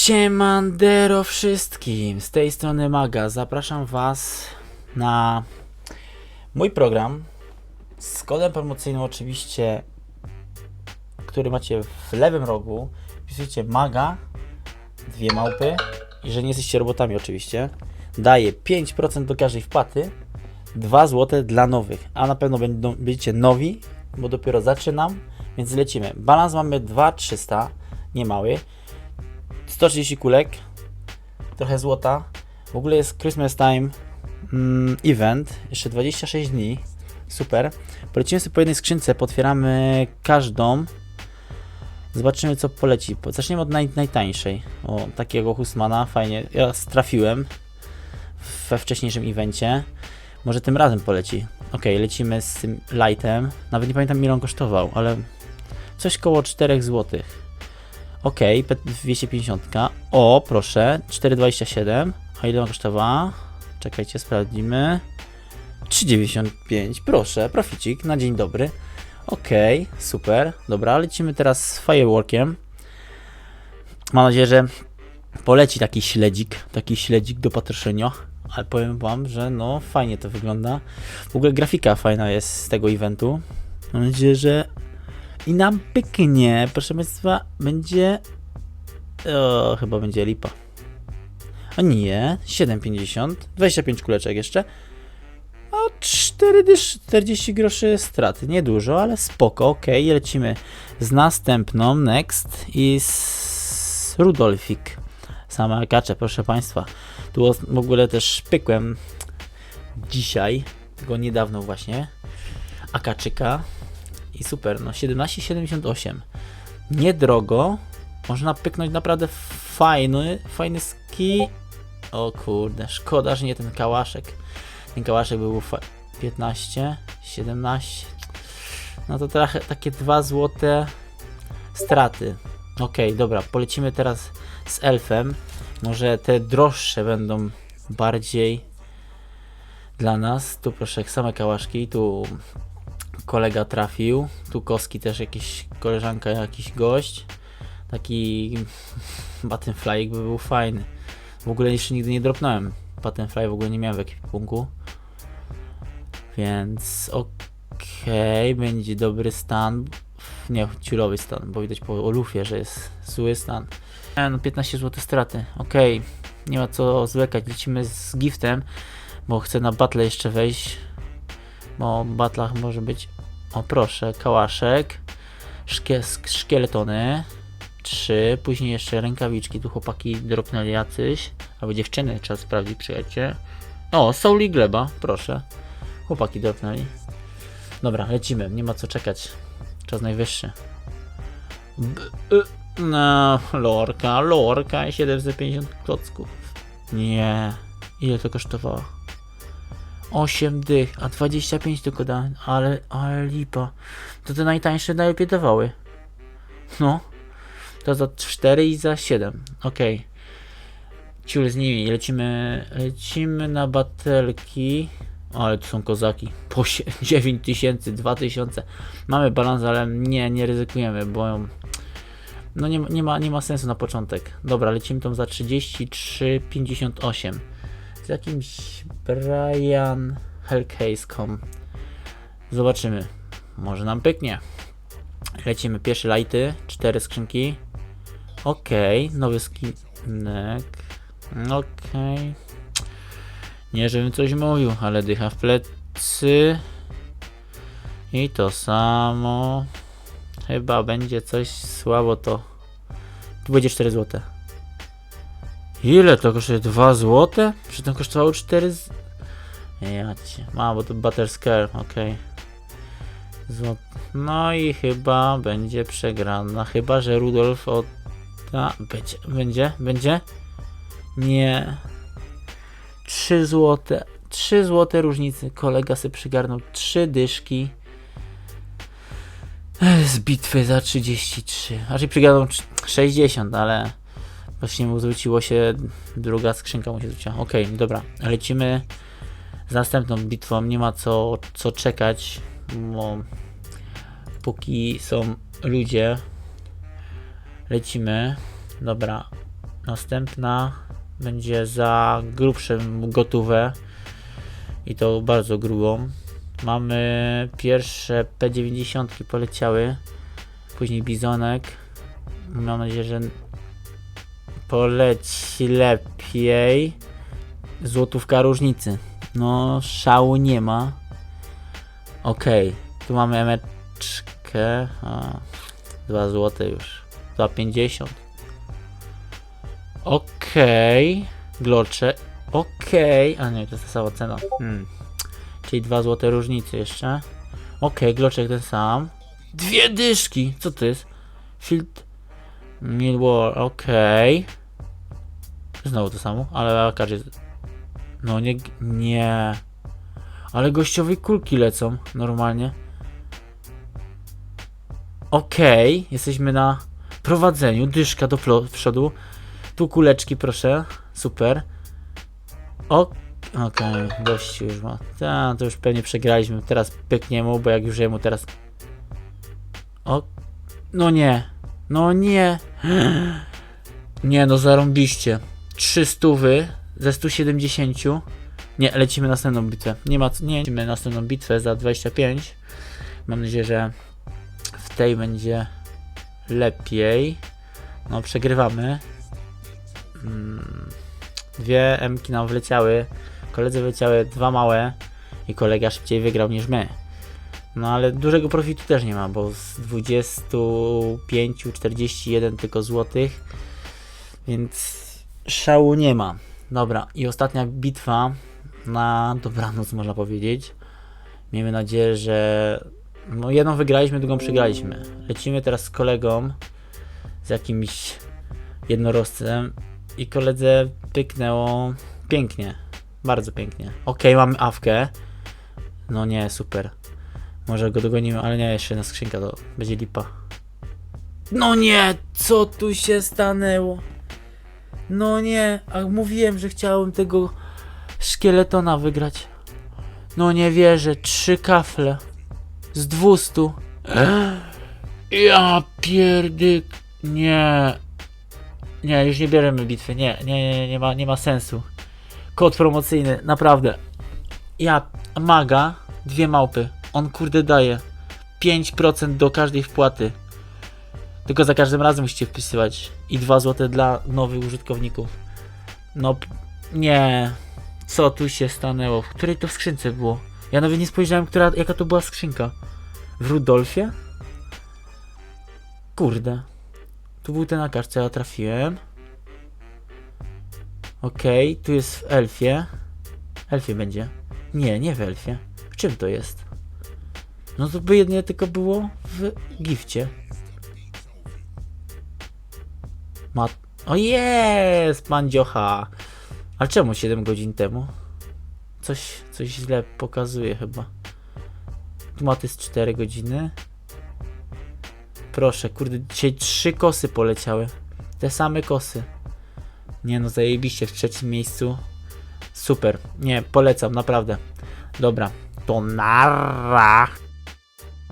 Siemandero wszystkim, z tej strony Maga. Zapraszam Was na mój program z kodem promocyjnym oczywiście, który macie w lewym rogu. Wpisujcie Maga, dwie małpy i że nie jesteście robotami oczywiście. Daję 5% do każdej wpłaty, 2 zł dla nowych, a na pewno będą, będziecie nowi, bo dopiero zaczynam, więc lecimy. Balans mamy 2300, nie mały. 130 kulek, trochę złota. W ogóle jest Christmas Time mm, event, jeszcze 26 dni. Super. Polecimy sobie po jednej skrzynce, potwieramy każdą. Zobaczymy co poleci. Po- Zaczniemy od naj, najtańszej. O, takiego Husmana, fajnie. Ja trafiłem we wcześniejszym evencie. Może tym razem poleci. Ok, lecimy z tym lightem. Nawet nie pamiętam ile on kosztował, ale coś koło 4 złotych. Ok, P250. O, proszę, 4,27. A ile ona kosztowała? Czekajcie, sprawdzimy. 3,95. Proszę, proficik na dzień dobry. Ok, super. Dobra, lecimy teraz z fireworkiem. Mam nadzieję, że poleci taki śledzik, taki śledzik do patrzenia. Ale powiem wam, że no fajnie to wygląda. W ogóle grafika fajna jest z tego eventu. Mam nadzieję, że i nam pyknie. Proszę Państwa, będzie. O, chyba będzie lipa. A nie, 7,50. 25 kuleczek jeszcze. O, 4 dysz, 40 groszy straty. Niedużo, ale spoko. Ok, lecimy z następną. Next i z Rudolfik. Same kacze, proszę Państwa. Tu w ogóle też pykłem dzisiaj, tylko niedawno właśnie. Akaczyka. I super, no 17,78. Niedrogo. Można pyknąć naprawdę fajny, fajny ski. O kurde, szkoda, że nie ten kałaszek. Ten kałaszek był fa- 15, 17. No to trochę takie 2 złote straty. Okej, dobra, polecimy teraz z elfem. Może te droższe będą bardziej dla nas. Tu proszę, same kałaszki, tu kolega trafił. Tu Koski też jakiś koleżanka, jakiś gość. Taki Buttonfly by był fajny. W ogóle jeszcze nigdy nie dropnąłem. Buttonfly w ogóle nie miałem w ekwipunku. Więc okej, będzie dobry stan. Nie, ciulowy stan, bo widać po olufie, że jest zły stan. E, no 15 zł straty. Okej, nie ma co zwlekać. Lecimy z giftem, bo chcę na battle jeszcze wejść bo w batlach może być. O proszę, kałaszek, szkie, szkieletony, trzy, później jeszcze rękawiczki, tu chłopaki dropnęli jacyś, albo dziewczyny, trzeba sprawdzić, przyjacie. O, Soul i Gleba, proszę. Chłopaki dropnęli. Dobra, lecimy, nie ma co czekać. Czas najwyższy. B y no, lorka, lorka, 750 klocków. Nie, ile to kosztowało? 8 dych, a 25 tylko dałem, ale, ale lipa. To te najtańsze najlepiej dawały. No. To za 4 i za 7. Okej. Ciul z nimi. Lecimy, lecimy na batelki. O, ale tu są kozaki. Po sie- 9000, 2000. Mamy balans, ale nie, nie ryzykujemy, bo no nie, nie, ma, nie ma sensu na początek. Dobra, lecimy tą za 33,58 z jakimś Brian Hellcase.com. Zobaczymy. Może nam pyknie. Lecimy pierwsze lighty, cztery skrzynki. Okej, nowy skinek. Okej. Nie, żebym coś mówił, ale dycha w plecy. I to samo. Chyba będzie coś słabo to. Tu będzie 4 złote. Ile to kosztuje? 2 złote? Przy tym kosztowało 4 z... Ja cię. A, bo to Butterscare, okej. Zło... No i chyba będzie przegrana. Chyba, że Rudolf od... A, będzie, będzie, będzie? Nie. 3 złote. 3 złote różnicy. Kolega sobie przygarnął 3 dyszki. Z bitwy za 33. Raczej przygarnął trz- 60, ale... Właśnie mu zwróciło się, druga skrzynka mu się zwróciła. Okej, dobra, lecimy z następną bitwą. Nie ma co, co czekać, bo póki są ludzie, lecimy. Dobra, Następna będzie za grubszym gotówę i to bardzo grubą. Mamy pierwsze P90 poleciały, później bizonek. Mam nadzieję, że poleci lepiej. Złotówka różnicy. No, szału nie ma. Okej, tu mamy emeczkę. A, 2 złote już. 2,50. Okej. Glocze. Okej. A nie, to jest ta sama cena. Hmm. Czyli 2 złote różnicy jeszcze. Okej, gloczek ten sam. Dwie dyszki! Co to jest? Field. Millwall, okej. Znowu to samo, ale każdy jest. No nie. Nie. Ale gościowej kulki lecą normalnie. Okej, jesteśmy na prowadzeniu. Dyszka do przodu. Tu kuleczki, proszę. Super. Okej, gościu już ma. Ta, to już pewnie przegraliśmy. Teraz pyknie mu, bo jak już jemu teraz. O. No nie. No nie. Nie, no zarąbiście. 3 stówy ze 170. Nie, lecimy na następną bitwę. Nie ma nie, lecimy na następną bitwę za 25. Mam nadzieję, że w tej będzie lepiej. No, przegrywamy. Mm, Dwie Mki nam wleciały. Koledzy wleciały dwa małe i kolega szybciej wygrał niż my. No ale dużego profitu też nie ma, bo z 25, 41 tylko złotych, więc szału nie ma. Dobra, i ostatnia bitwa na dobranoc można powiedzieć. Miejmy nadzieję, że no jedną wygraliśmy, drugą przegraliśmy. Lecimy teraz z kolegą, z jakimś jednorożcem i koledze pyknęło pięknie, bardzo pięknie. Okej, mamy awkę. No nie, super. Może go dogonimy, ale nie, jeszcze jedna skrzynka, to będzie lipa. No nie, co tu się stanęło? No nie, a mówiłem, że chciałem tego szkieletona wygrać. No nie wierzę, trzy kafle z 200. Ja pierdyk. Nie. Nie, już nie bierzemy bitwy. Nie, nie, nie, nie ma, nie ma sensu. Kod promocyjny, naprawdę. Ja, maga, dwie małpy. On kurde daje 5% do każdej wpłaty. Tylko za każdym razem musicie wpisywać. I 2 zł dla nowych użytkowników. No, nie. Co tu się stanęło? W której to w skrzynce było? Ja nawet nie spojrzałem, która, jaka to była skrzynka. W Rudolfie? Kurde. Tu był ten na kartce, ja trafiłem. Okej, tu jest w Elfie. Elfie będzie. Nie, nie w Elfie. W czym to jest? No to by jedynie tylko było w gifcie. Ma... O jest! Pan Dziocha! Ale czemu 7 godzin temu? Coś, coś źle pokazuje chyba. Tu ma jest 4 godziny. Proszę, kurde, dzisiaj trzy kosy poleciały. Te same kosy. Nie no, zajebiście w trzecim miejscu. Super. Nie, polecam, naprawdę. Dobra, to narra.